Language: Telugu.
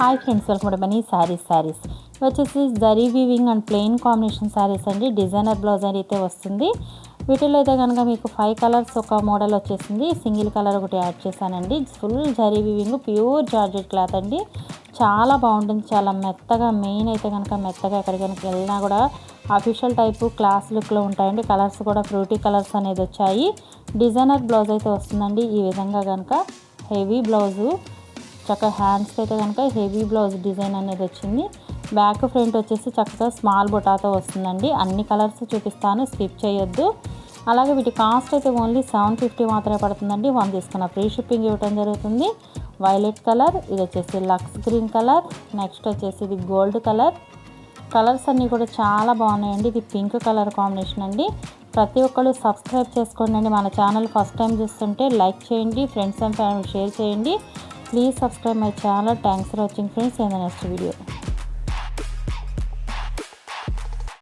Hi friends welcome to Mani saris saris వచ్చేసి zari weaving and plain combination saris అండి. డిజైనర్ బ్లౌజ్ అని అయితే వస్తుంది. వీటిలో అయితే కనుక మీకు ఫైవ్ కలర్స్ ఒక మోడల్ వచ్చేసింది. సింగిల్ కలర్ ఒకటి యాడ్ చేశానండి. Full zari weaving pure georgette cloth అండి. చాలా బాగుంటుంది. చాలా మెత్తగా మెయిన్ అయితే కనుక మెత్తగా ఎక్కడికి కనుక వెళ్ళినా కూడా అఫీషియల్ టైపు క్లాస్ లుక్లో ఉంటాయండి. కలర్స్ కూడా ఫ్రూటీ కలర్స్ అనేది వచ్చాయి. డిజైనర్ బ్లౌజ్ అయితే వస్తుందండి. ఈ విధంగా కనుక హెవీ బ్లౌజు చక్కగా హ్యాండ్స్కి అయితే కనుక హెవీ బ్లౌజ్ డిజైన్ అనేది వచ్చింది. బ్యాక్ ఫ్రంట్ వచ్చేసి చక్కగా స్మాల్ బొటాతో వస్తుందండి. అన్ని కలర్స్ చూపిస్తాను స్కిప్ చేయొద్దు. అలాగే వీటి కాస్ట్ అయితే ఓన్లీ సెవెన్ ఫిఫ్టీ మాత్రమే పడుతుందండి. వన్ తీసుకున్న ఫ్రీ షిప్పింగ్ ఇవ్వడం జరుగుతుంది. వైలెట్ కలర్ ఇది వచ్చేసి లక్స్ గ్రీన్ కలర్ నెక్స్ట్ వచ్చేసి ఇది గోల్డ్ కలర్. కలర్స్ అన్నీ కూడా చాలా బాగున్నాయండి. ఇది పింక్ కలర్ కాంబినేషన్ అండి. ప్రతి ఒక్కరు సబ్స్క్రైబ్ చేసుకోండి అండి. మన ఛానల్ ఫస్ట్ టైం చూస్తుంటే లైక్ చేయండి ఫ్రెండ్స్ అండ్ ఫ్యామిలీ షేర్ చేయండి. Please subscribe my channel thanks for watching friends in the next video